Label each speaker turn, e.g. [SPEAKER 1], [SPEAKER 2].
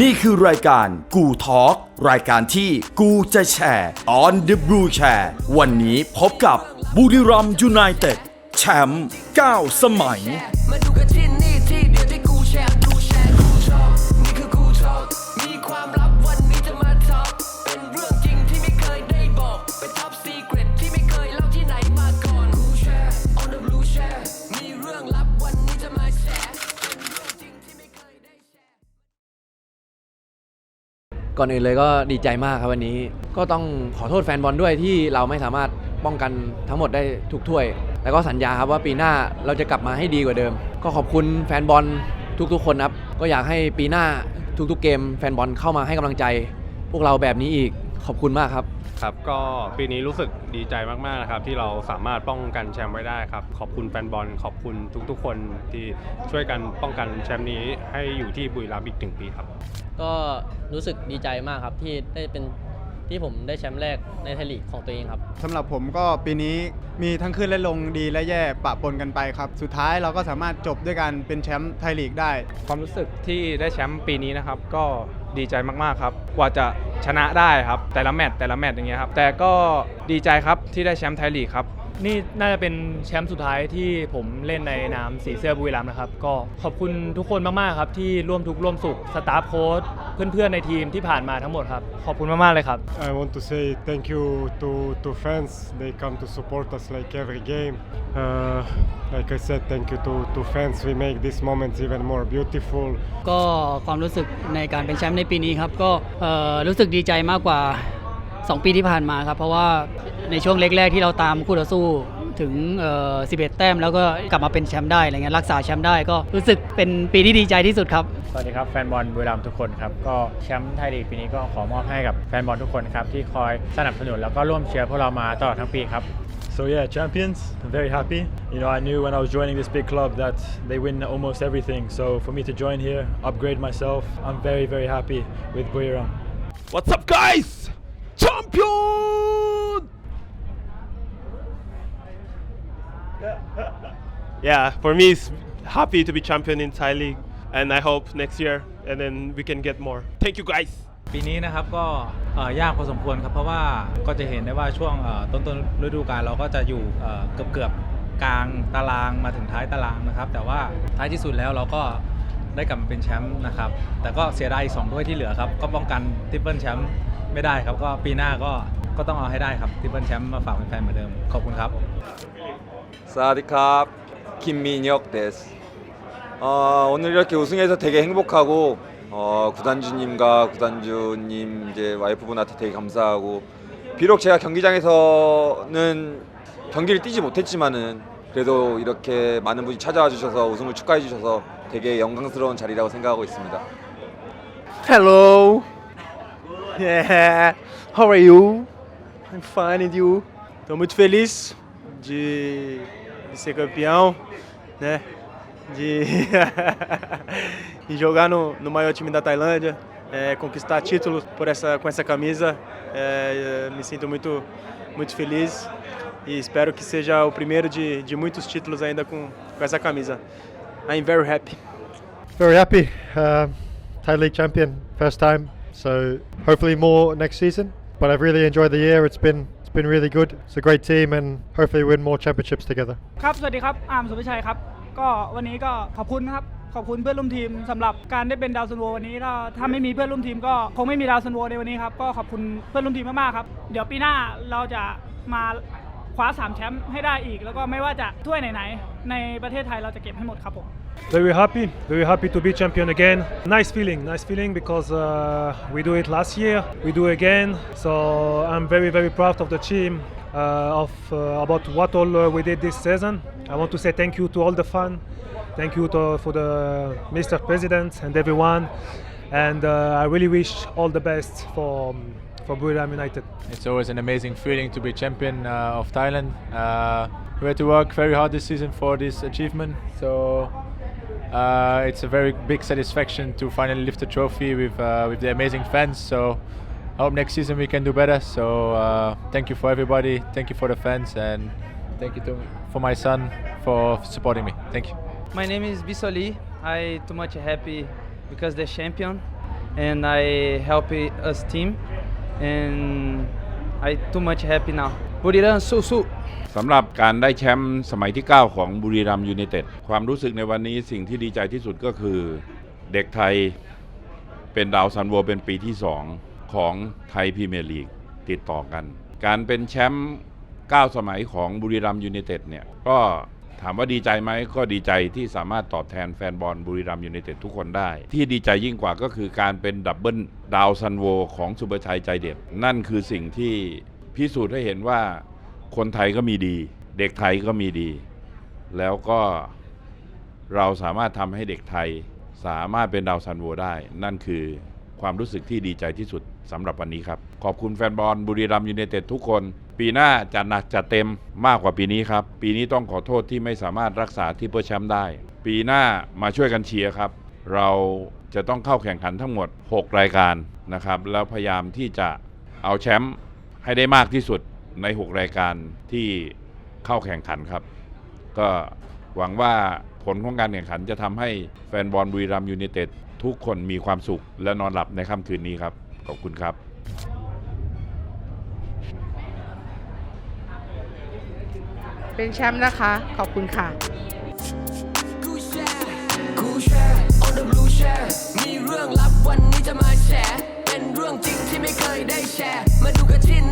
[SPEAKER 1] นี่คือรายการกูทอล์กรายการที่กูจะแชร์ on the blue chair วันนี้พบกับบุรีรัมยูไนเต็ดแชมป์9สมัย
[SPEAKER 2] ก่อนอื่นเลย
[SPEAKER 3] ก็ดีใจมากครับวันนี้ ก็ต้องขอโทษแฟนบอลด้วยที่เราไม่สามารถป้องกันทั้งหมดได้ทุกถ้วย แล้วก็สัญญาครับว่าปีหน้าเราจะกลับมาให้ดีกว่าเดิม ก็ขอบคุณแฟนบอลทุกๆ คนครับ ก็อยากให้ปีหน้าทุกๆ เกม แฟนบอลเข้ามาให้กำลังใจ พวกเราแบบนี้อีก ขอบคุณมากครับ
[SPEAKER 4] ครับก็ปีนี้รู้สึกดีใจมากๆนะครับที่เราสามารถป้องกันแชมป์ไว้ได้ครับ ขอบคุณแฟนบอลขอบคุณทุกๆ คนที่ช่วยกันป้องกันแชมป์นี้ให้อยู่ที่บุรีรัมย์อีกหนึ่งปีครับ
[SPEAKER 5] ก็รู้สึกดีใจมากครับที่ได้เป็นที่ผมได้แชมป์แรกในไทยลีกของตัวเองครับ
[SPEAKER 6] สำหรับผมก็ปีนี้มีทั้งขึ้นและลงดีและแย่ปะปนกันไปครับ สุดท้ายเราก็สามารถจบด้วยการเป็นแชมป์ไทยลีกได้
[SPEAKER 7] ความรู้สึกที่ได้แชมป์ปีนี้นะครับ ก็ดีใจมากๆครับ กว่าจะ ชนะได้ครับแต่ละแมตช์แต่ละแมตช์อย่างเงี้ยครับแต่ก็ดีใจครับที่ได้แชมป์ไทยลีกครับ
[SPEAKER 8] นี่น่าจะเป็นแชมป์สุดท้ายที่ผมเล่นในนามสีเสื้อบุรีรัมย์นะครับ ก็ขอบคุณทุกคนมากๆครับ ที่ร่วมทุกข์ร่วมสุขสตาฟโค้ชเพื่อนๆในทีมที่ผ่านมาทั้งหมดครับ ขอบคุณมากๆเลยครับ
[SPEAKER 9] I want to say thank you to, to fans. They come to support us like every game. Uh, like I said, thank you to, to fans. We make these moments even more beautiful.
[SPEAKER 10] ก็ความรู้สึกในการเป็นแชมป์ในปีนี้ครับ ก็เอ่อรู้สึกดีใจมากกว่า 2 ปีที่ผ่านมาครับ เพราะว่า ในช่วงแรกๆที่เราตามคู่ต่อสู้ถึงเอ่อ11 แต้มแล้วก็กลับมาเป็นแชมป์ได้อะไรเงี้ยรักษาแชมป์ได้ก็รู้สึกเป็นปีที่ดีใจที่สุดครับ
[SPEAKER 8] สวัสดีครับแฟนบอลบุรีรัมย์ทุกคนครับ ก็แชมป์ไทยลีกปีนี้ก็ขอมอบให้กับแฟนบอลทุกคนครับ ที่คอยสนับสนุนแล้วก็ร่วมเชียร์พวกเรามาตลอดทั้งปีครับ
[SPEAKER 9] So yeah, champions. I'm very happy. You know, I knew when I was joining this big club that they win almost everything. So for me to join here, upgrade myself, I'm very very happy with Buriram.
[SPEAKER 1] What's up guys champion
[SPEAKER 11] yeah, for me, it's happy to be champion in Thai League, and I hope next year, and then we can get more. Thank you, guys.
[SPEAKER 7] ปีนี้นะครับก็เอ่อยากพอสมควรครับเพราะว่าก็จะเห็นได้ว่าช่วงเอ่อต้นต้นฤดูกาลเราก็จะอยู่เอ่อเกือบเกือบกลางตารางมาถึงท้ายตารางนะครับ แต่ว่าท้ายที่สุดแล้วเราก็ได้กลับมาเป็นแชมป์นะครับ แต่ก็เสียดายอีกสองถ้วยที่เหลือครับ ก็ป้องกันทริปเปิลแชมป์ไม่ได้ครับ ก็ปีหน้าก็ก็ต้องเอาให้ได้ครับทริปเปิลแชมป์มาฝากแฟนๆเหมือนเดิมขอบคุณครับ
[SPEAKER 12] 사와디캅 김민혁 데스 어, 오늘 이렇게 우승해서 되게 행복하고 어, 구단주님과 구단주님 이제 와이프분한테 되게 감사하고 비록 제가 경기장에서는 경기를 뛰지 못했지만은 그래도 이렇게 많은 분이 찾아와 주셔서 우승을 축하해 주셔서 되게 영광스러운 자리라고 생각하고 있습니다.
[SPEAKER 11] Hello. Yeah. How are you? I'm fine, and you?
[SPEAKER 6] Estou muito feliz de, de ser campeão, né? De, jogar no, no maior time da Tailândia, é, conquistar títulos por essa, com essa camisa. É, me sinto muito, muito feliz e espero que seja o primeiro de, de muitos títulos ainda com, com essa camisa. I'm very happy.
[SPEAKER 9] Very happy. Uh, Thai League champion, first time. So hopefully more next season. But I've really enjoyed the year. It's been it's been really good. It's a great team, and hopefully win more championships together.
[SPEAKER 8] ครับสวัสดีครับอาร์มสุภชัยครับ ก็วันนี้ก็ขอบคุณครับขอบคุณเพื่อนร่วมทีมสำหรับการได้เป็นดาวซันโววันนี้ถ้าถ้าไม่มีเพื่อนร่วมทีมก็คงไม่มีดาวซันโวในวันนี้ครับก็ขอบคุณเพื่อนร่วมทีมมากๆครับเดี๋ยวปีหน้าเราจะมาคว้า3แชมป์ให้ได้อีก แล้วก็ไม่ว่าจะถ้วยไหนๆในประเทศไทยเราจะเก็บให้หมดครับผม
[SPEAKER 9] Very happy, very happy to be champion again. Nice feeling, nice feeling because uh, we do it last year, we do again. So I'm very, very proud of the team, uh, of uh, about what all uh, we did this season. I want to say thank you to all the fans, thank you to, for the Mr. President and everyone, and uh, I really wish all the best for for Buriram United.
[SPEAKER 7] It's always an amazing feeling to be champion uh, of Thailand. We had to work very hard this season for this achievement, so uh, it's a very big satisfaction to finally lift the trophy with uh, with the amazing fans. So I hope next season we can do better. So uh, thank you for everybody, thank you for the fans, and thank you to for my son for supporting me. Thank you.
[SPEAKER 5] My name is Bisoli I too much happy because the champion
[SPEAKER 13] and I help us team, and I too much happy now. บุรีรัมย์สู้ๆ
[SPEAKER 14] สำหรับการได้แชมป์สมัยที่ 9 ของบุรีรัมย์ยูไนเต็ดความรู้สึกในวันนี้สิ่งที่ดีใจที่สุดก็คือเด็กไทยเป็นดาวซันโวเป็นปีที่ 2 ของไทยพรีเมียร์ลีกติดต่อกัน การเป็นแชมป์9สมัยของบุรีรัมย์ยูไนเต็ดเนี่ยก็ถามว่าดีใจไหมก็ดีใจที่สามารถตอบแทนแฟนบอลบุรีรัมย์ยูไนเต็ดทุกคนได้ ที่ดีใจยิ่งกว่าก็คือการเป็นดับเบิลดาวซันโวของสุประชัยใจเด็ดนั่นคือสิ่งที่ พิสูจน์ให้เห็นว่าคนไทยก็มีดี เด็กไทยก็มีดี แล้วก็เราสามารถทำให้เด็กไทยสามารถเป็นดาวซันโวได้ นั่นคือความรู้สึกที่ดีใจที่สุดสำหรับวันนี้ครับ ขอบคุณแฟนบอลบุรีรัมย์ยูไนเต็ดทุกคน ปีหน้าจัดหนักจัดเต็มมากกว่าปีนี้ครับ ปีนี้ต้องขอโทษที่ไม่สามารถรักษาที่เพื่อแชมป์ได้ ปีหน้ามาช่วยกันเชียร์ครับ เราจะต้องเข้าแข่งขันทั้งหมด 6 รายการนะครับ แล้วพยายามที่จะเอาแชมป์ ให้ได้มากที่สุดใน 6 รายการที่เข้าแข่งขันครับ ก็หวังว่าผลของการแข่งขันจะทำให้แฟนบอลบุรีรัมย์ยูไนเต็ดทุกคนมีความสุขและนอนหลับในค่ำคืนนี้ครับ ขอบคุณครับ
[SPEAKER 15] เป็นแชมป์นะคะ ขอบคุณค่ะ
[SPEAKER 2] กูแชร์ on the blue share มีเรื่องลับวันนี้จะมาแชร์ เป็นเรื่องจริงที่ไม่เคยได้แชร์ มาดูกันที่นี่